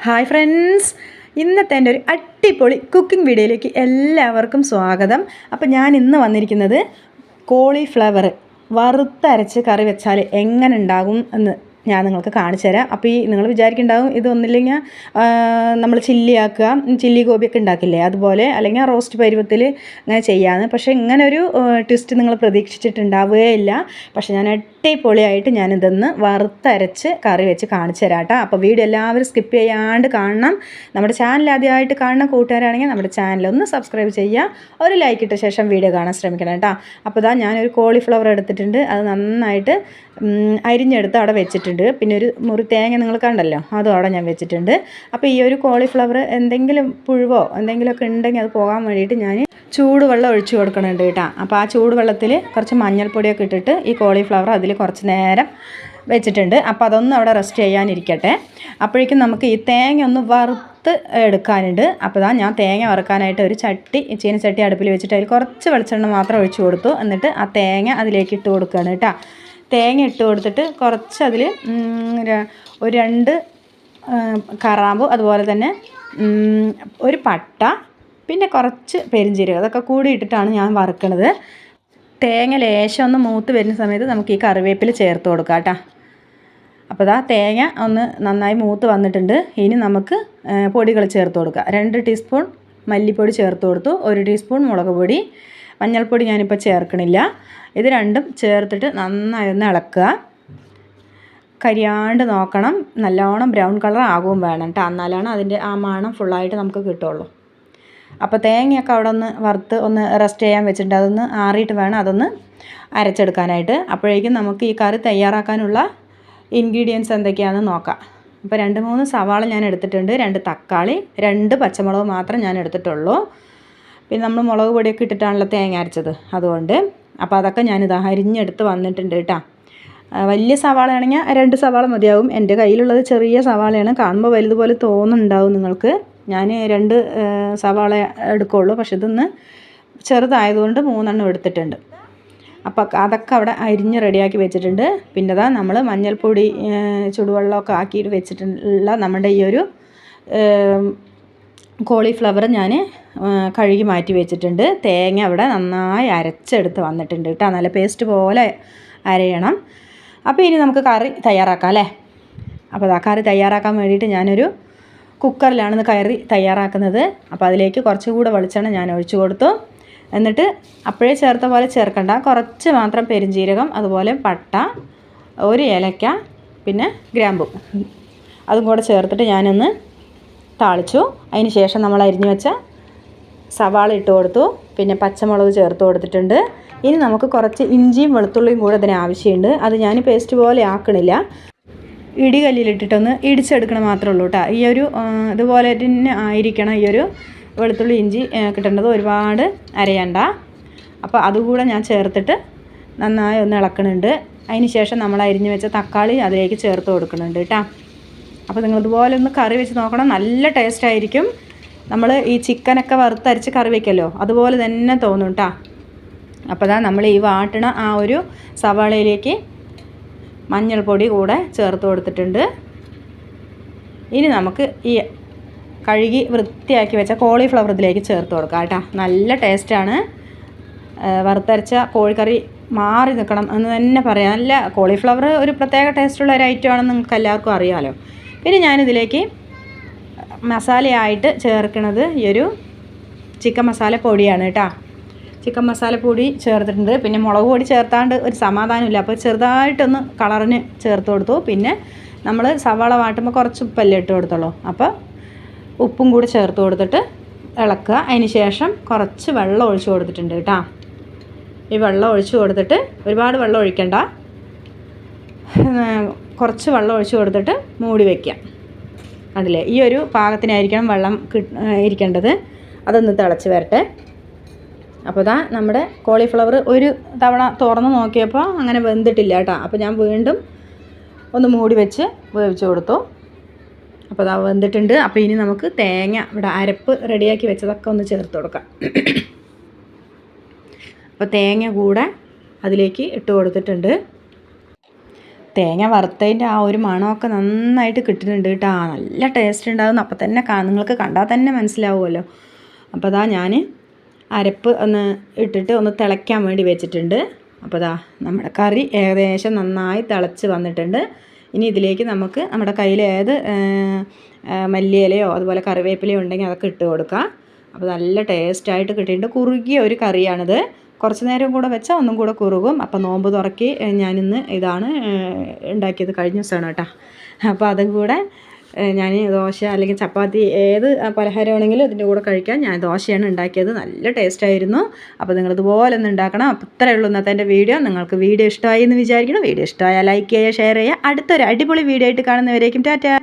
Hi friends. ഇന്നത്തെ എന്റെ ഒരു അടിപൊളി കുക്കിംഗ് വീഡിയോയിലേക്ക് എല്ലാവർക്കും സ്വാഗതം. അപ്പോൾ ഞാൻ ഇന്ന് വന്നിരിക്കുന്നത് കോളിഫ്ലവർ വറുത്തരച്ച് കറി വെച്ചാൽ എങ്ങനെ ഉണ്ടാകും എന്ന് ഞാൻ നിങ്ങൾക്ക് കാണിച്ചു തരാം. അപ്പോൾ ഈ നിങ്ങൾ വിചാരിക്കുന്നുണ്ടാവും ഇതൊന്നില്ലെങ്കിൽ നമ്മൾ ചില്ലിയാക്കുക ചില്ലി ഗോപിയൊക്കെ ഉണ്ടാക്കില്ലേ? അതുപോലെ അല്ലെങ്കിൽ ആ റോസ്റ്റ് പരുവത്തിൽ അങ്ങനെ ചെയ്യാമെന്ന് പക്ഷേ ഇങ്ങനെ ഒരു ട്വിസ്റ്റ് നിങ്ങൾ പ്രതീക്ഷിച്ചിട്ടുണ്ടാവുകയില്ല. പക്ഷേ ഞാൻ അടിപൊളിയായിട്ട് ഞാനിതൊന്ന് വറുത്തരച്ച് കറി വെച്ച് കാണിച്ചു തരാം കേട്ടോ. അപ്പോൾ വീഡിയോ എല്ലാവരും സ്കിപ്പ് ചെയ്യാണ്ട് കാണണം. നമ്മുടെ ചാനൽ ആദ്യമായിട്ട് കാണുന്ന കൂട്ടുകാരാണെങ്കിൽ നമ്മുടെ ചാനൽ ഒന്ന് സബ്സ്ക്രൈബ് ചെയ്യുക. ഒരു ലൈക്ക് ഇട്ട ശേഷം വീഡിയോ കാണാൻ ശ്രമിക്കണം കേട്ടോ. അപ്പോൾ ഇതാ ഞാനൊരു കോളിഫ്ലവർ എടുത്തിട്ടുണ്ട്. അത് നന്നായിട്ട് അരിഞ്ഞെടുത്ത് അവിടെ വെച്ചിട്ടുണ്ട്. പിന്നെ ഒരു മുറി തേങ്ങ നിങ്ങൾ കണ്ടല്ലോ അതും അവിടെ ഞാൻ വെച്ചിട്ടുണ്ട്. അപ്പോൾ ഈ ഒരു കോളിഫ്ലവർ എന്തെങ്കിലും പുഴുവോ എന്തെങ്കിലുമൊക്കെ ഉണ്ടെങ്കിൽ അത് പോകാൻ വേണ്ടിയിട്ട് ഞാൻ ചൂടുവെള്ളം ഒഴിച്ചു കൊടുക്കണുണ്ട് കേട്ടോ. അപ്പോൾ ആ ചൂടുവെള്ളത്തിൽ കുറച്ച് മഞ്ഞൾപ്പൊടിയൊക്കെ ഇട്ടിട്ട് ഈ കോളിഫ്ലവർ അതിൽ കുറച്ച് നേരം വെച്ചിട്ടുണ്ട്. അപ്പോൾ അതൊന്നും അവിടെ റെസ്റ്റ് ചെയ്യാനിരിക്കട്ടെ. അപ്പോഴേക്കും നമുക്ക് ഈ തേങ്ങ ഒന്ന് വറുത്ത് എടുക്കാനുണ്ട്. അപ്പോൾ ഇതാ ഞാൻ തേങ്ങ വറുക്കാനായിട്ട് ഒരു ചട്ടി ചീനച്ചട്ടി അടുപ്പിൽ വെച്ചിട്ട് അതിൽ കുറച്ച് വെളിച്ചെണ്ണ മാത്രം ഒഴിച്ചു കൊടുത്തു. എന്നിട്ട് ആ തേങ്ങ അതിലേക്ക് ഇട്ട് കൊടുക്കുകയാണ് കേട്ടോ. തേങ്ങ ഇട്ട് കൊടുത്തിട്ട് കുറച്ച് അതിൽ ഒരു രണ്ട് കറാമ്പ് അതുപോലെ തന്നെ ഒരു പട്ട പിന്നെ കുറച്ച് പെരിഞ്ചീരകം. അതൊക്കെ കൂടി ഇട്ടിട്ടാണ് ഞാൻ വറുക്കണത്. തേങ്ങ ലേശം ഒന്ന് മൂത്ത് വരുന്ന സമയത്ത് നമുക്ക് ഈ കറിവേപ്പില ചേർത്ത് കൊടുക്കാം കേട്ടോ. അപ്പോൾ ഇതാ തേങ്ങ ഒന്ന് നന്നായി മൂത്ത് വന്നിട്ടുണ്ട്. ഇനി നമുക്ക് പൊടികൾ ചേർത്ത് കൊടുക്കുക രണ്ട് ടീസ്പൂൺ മല്ലിപ്പൊടി ചേർത്ത് കൊടുത്തു. ഒരു ടീസ്പൂൺ മുളക് പൊടി. മഞ്ഞൾപ്പൊടി ഞാനിപ്പോൾ ചേർക്കണില്ല. ഇത് രണ്ടും ചേർത്തിട്ട് നന്നായി ഒന്ന് ഇളക്കുക. കരിയാണ്ട് നോക്കണം. നല്ലോണം ബ്രൗൺ കളർ ആകും വേണം കേട്ടോ എന്നാലാണ് അതിന്റെ ആ മണം ഫുള്ളായിട്ട് നമുക്ക് കിട്ടുള്ളൂ. അപ്പോൾ തേങ്ങയൊക്കെ അവിടെ ഒന്ന് വറുത്ത് ഒന്ന് റെസ്റ്റ് ചെയ്യാൻ വെച്ചിട്ട് അതൊന്ന് ആറിയിട്ട് വേണം അതൊന്ന് അരച്ചെടുക്കാനായിട്ട്. അപ്പോഴേക്കും നമുക്ക് ഈ കറി തയ്യാറാക്കാനുള്ള ഇൻഗ്രീഡിയൻസ് എന്തൊക്കെയാണെന്ന് നോക്കാം. അപ്പോൾ രണ്ട് മൂന്ന് സവാള ഞാൻ എടുത്തിട്ടുണ്ട്. രണ്ട് തക്കാളി രണ്ട് പച്ചമുളക് മാത്രം ഞാൻ എടുത്തിട്ടുള്ളൂ. പിന്നെ നമ്മൾ മുളക് പൊടിയൊക്കെ ഇട്ടിട്ടാണല്ലോ തേങ്ങ അരച്ചത്. അതുകൊണ്ട് അപ്പോൾ അതൊക്കെ ഞാനിത് അരിഞ്ഞെടുത്ത് വന്നിട്ടുണ്ട് കേട്ടോ. വലിയ സവാള ആണെങ്കിൽ രണ്ട് സവാള മതിയാവും. എന്റെ കയ്യിലുള്ളത് ചെറിയ സവാളയാണ്. കാണുമ്പോൾ വലുതുപോലെ തോന്നുന്നുണ്ടാവും നിങ്ങൾക്ക്. ഞാൻ രണ്ട് സവാള എടുക്കുള്ളൂ. പക്ഷെ ഇതൊന്ന് ചെറുതായതുകൊണ്ട് മൂന്നെണ്ണം എടുത്തിട്ടുണ്ട്. അപ്പോൾ അതൊക്കെ അവിടെ അരിഞ്ഞ് റെഡിയാക്കി വെച്ചിട്ടുണ്ട്. പിന്നെ അതാ നമ്മൾ മഞ്ഞൾപ്പൊടി ചുടുവെള്ളമൊക്കെ ആക്കിയിട്ട് വെച്ചിട്ടുള്ള നമ്മുടെ ഈ ഒരു കോളിഫ്ലവർ ഞാൻ കഴുകി മാറ്റി വെച്ചിട്ടുണ്ട്. തേങ്ങ അവിടെ നന്നായി അരച്ചെടുത്ത് വന്നിട്ടുണ്ട് കേട്ടോ. നല്ല പേസ്റ്റ് പോലെ അരയണം. അപ്പോൾ ഇനി നമുക്ക് കറി തയ്യാറാക്കാം അല്ലേ? അപ്പോൾ ആ കറി തയ്യാറാക്കാൻ വേണ്ടിയിട്ട് ഞാനൊരു കുക്കറിലാണ് കറി തയ്യാറാക്കുന്നത്. അപ്പോൾ അതിലേക്ക് കുറച്ചുകൂടെ വെളിച്ചെണ്ണ ഞാൻ ഒഴിച്ചു കൊടുത്തു. എന്നിട്ട് അപ്പോഴേ ചേർത്ത പോലെ ചേർക്കണ്ട. കുറച്ച് മാത്രം പെരിഞ്ജീരകം അതുപോലെ പട്ട ഒരു ഏലക്ക പിന്നെ ഗ്രാമ്പു. അതും കൂടെ ചേർത്തിട്ട് ഞാനൊന്ന് താളിച്ചു. അതിന് ശേഷം നമ്മൾ അരിഞ്ഞു വെച്ച സവാള ഇട്ട് കൊടുത്തു. പിന്നെ പച്ചമുളക് ചേർത്ത് കൊടുത്തിട്ടുണ്ട്. ഇനി നമുക്ക് കുറച്ച് ഇഞ്ചിയും വെളുത്തുള്ളിയും കൂടെ അതിന് ആവശ്യമുണ്ട്. അത് ഞാൻ പേസ്റ്റ് പോലെ ആക്കണില്ല. ഇടികല്ലിലിട്ടിട്ടൊന്ന് ഇടിച്ചെടുക്കണം മാത്രമേ ഉള്ളൂ കേട്ടോ. ഈ ഒരു ഇതുപോലെ തന്നെ ആയിരിക്കണം ഈ ഒരു വെളുത്തുള്ളി ഇഞ്ചി കിട്ടേണ്ടത് ഒരുപാട് അരയണ്ട. അപ്പോൾ അതുകൂടെ ഞാൻ ചേർത്തിട്ട് നന്നായി ഒന്ന് ഇളക്കണുണ്ട്. അതിന് ശേഷം നമ്മൾ അരിഞ്ഞു വെച്ച തക്കാളി അതിലേക്ക് ചേർത്ത് കൊടുക്കുന്നുണ്ട് കേട്ടോ. അപ്പോൾ നിങ്ങൾ ഇതുപോലെ ഒന്ന് കറി വെച്ച് നോക്കണം. നല്ല ടേസ്റ്റ് ആയിരിക്കും. നമ്മൾ ഈ ചിക്കനൊക്കെ വറുത്തരച്ച് കറി വയ്ക്കല്ലോ അതുപോലെ തന്നെ തോന്നും കേട്ടോ അപ്പോൾ അതാ നമ്മൾ ഈ വാട്ടണ ആ ഒരു സവാളയിലേക്ക് മഞ്ഞൾപ്പൊടി കൂടെ ചേർത്ത് കൊടുത്തിട്ടുണ്ട്. ഇനി നമുക്ക് ഈ കഴുകി വൃത്തിയാക്കി വെച്ച കോളിഫ്ലവർ ഇതിലേക്ക് ചേർത്ത് കൊടുക്കാം കേട്ടോ നല്ല ടേസ്റ്റാണ് വറുത്തരച്ച കോഴിക്കറി മാറി നിൽക്കണം എന്ന് തന്നെ പറയാം. നല്ല കോളിഫ്ലവർ ഒരു പ്രത്യേക ടേസ്റ്റുള്ള ഒരു ഐറ്റം ആണെന്ന് നിങ്ങൾക്ക് എല്ലാവർക്കും അറിയാമല്ലോ പിന്നെ ഞാനിതിലേക്ക് മസാലയായിട്ട് ചേർക്കുന്നത് ഈ ഒരു ചിക്കൻ മസാല പൊടിയാണ് കേട്ടോ. ചിക്കൻ മസാല പൊടി ചേർത്തിട്ടുണ്ട്. പിന്നെ മുളക് പൊടി ചേർത്താണ്ട് ഒരു സമാധാനമില്ല. അപ്പോൾ ചെറുതായിട്ടൊന്ന് കളറിന് ചേർത്ത് കൊടുത്തു. പിന്നെ നമ്മൾ സവാള വാട്ടുമ്പോൾ കുറച്ച് ഉപ്പല്ലേ ഇട്ട് കൊടുത്തുള്ളൂ. അപ്പോൾ ഉപ്പും കൂടി ചേർത്ത് കൊടുത്തിട്ട് ഇളക്കുക. അതിന് ശേഷം കുറച്ച് വെള്ളം ഒഴിച്ചു കൊടുത്തിട്ടുണ്ട് കേട്ടോ. ഈ വെള്ളം ഒഴിച്ചു കൊടുത്തിട്ട് ഒരുപാട് വെള്ളം ഒഴിക്കണ്ട. കുറച്ച് വെള്ളം ഒഴിച്ച് കൊടുത്തിട്ട് മൂടി വയ്ക്കാം അതിലെ ഈ ഒരു പാകത്തിനായിരിക്കണം വെള്ളം ഇരിക്കേണ്ടത്. അതൊന്ന് തിളച്ച് വരട്ടെ. അപ്പോൾ ഇതാ നമ്മുടെ കോളിഫ്ലവർ ഒരു തവണ തുറന്ന് നോക്കിയപ്പോൾ അങ്ങനെ വെന്തിട്ടില്ല കേട്ടോ. അപ്പോൾ ഞാൻ വീണ്ടും ഒന്ന് മൂടി വെച്ച് വേവിച്ച് കൊടുത്തു. അപ്പോൾ അതാ വെന്തിട്ടുണ്ട്. അപ്പോൾ ഇനി നമുക്ക് തേങ്ങ ഇവിടെ അരപ്പ് റെഡിയാക്കി വെച്ചതൊക്കെ ഒന്ന് ചേർത്ത് കൊടുക്കാം. അപ്പോൾ തേങ്ങ കൂടെ അതിലേക്ക് ഇട്ട് കൊടുത്തിട്ടുണ്ട്. തേങ്ങ വറുത്തതിന്റെ ആ ഒരു മണമൊക്കെ നന്നായിട്ട് കിട്ടുന്നുണ്ട് കേട്ടോ. നല്ല ടേസ്റ്റ് ഉണ്ടാകുന്നു. അപ്പം തന്നെ നിങ്ങൾക്ക് കണ്ടാൽ തന്നെ മനസ്സിലാവുമല്ലോ. അപ്പോൾ അതാ ഞാൻ അരപ്പ് ഒന്ന് ഇട്ടിട്ട് ഒന്ന് തിളയ്ക്കാൻ വേണ്ടി വെച്ചിട്ടുണ്ട്. അപ്പോൾ അതാ നമ്മുടെ കറി ഏകദേശം നന്നായി തിളച്ച് വന്നിട്ടുണ്ട്. ഇനി ഇതിലേക്ക് നമുക്ക് നമ്മുടെ കയ്യിൽ ഏത് ആ, ആ, മല്ലിയിലയോ അതുപോലെ കറിവേപ്പിലയോ ഉണ്ടെങ്കിൽ അതൊക്കെ ഇട്ട് കൊടുക്കാം. അപ്പോൾ നല്ല ടേസ്റ്റായിട്ട് കിട്ടിയിട്ടുണ്ട്. കുറുകിയ ഒരു കറിയാണിത്. കുറച്ച് നേരം കൂടെ വെച്ചാൽ ഒന്നും കൂടെ കുറുകും. അപ്പോൾ നോമ്പ് തുറക്കി ഞാനിന്ന് ഇതാണ് ഉണ്ടാക്കിയത് കഴിഞ്ഞ ദിവസമാണ് കേട്ടോ. അപ്പോൾ അതും കൂടെ ഞാൻ ദോശ അല്ലെങ്കിൽ ചപ്പാത്തി ഏത് പലഹാരമാണെങ്കിലും ഇതിന്റെ കൂടെ കഴിക്കാൻ ഞാൻ ദോശയാണ് ഉണ്ടാക്കിയത്. നല്ല ടേസ്റ്റായിരുന്നു അപ്പോൾ നിങ്ങൾ ഇതുപോലെ ഒന്ന് ഉണ്ടാക്കണം. അപ്പോൾ ഇത്രയേ ഉള്ളൂ ഇന്നത്തെ എന്റെ വീഡിയോ. നിങ്ങൾക്ക് വീഡിയോ ഇഷ്ടമായി എന്ന് വിചാരിക്കണം വീഡിയോ ഇഷ്ടമായാൽ ലൈക്ക് ചെയ്യുക ഷെയർ ചെയ്യുക. അടുത്തൊരു അടിപൊളി വീഡിയോ ആയിട്ട് കാണുന്നവരേക്കും ടാറ്റാ.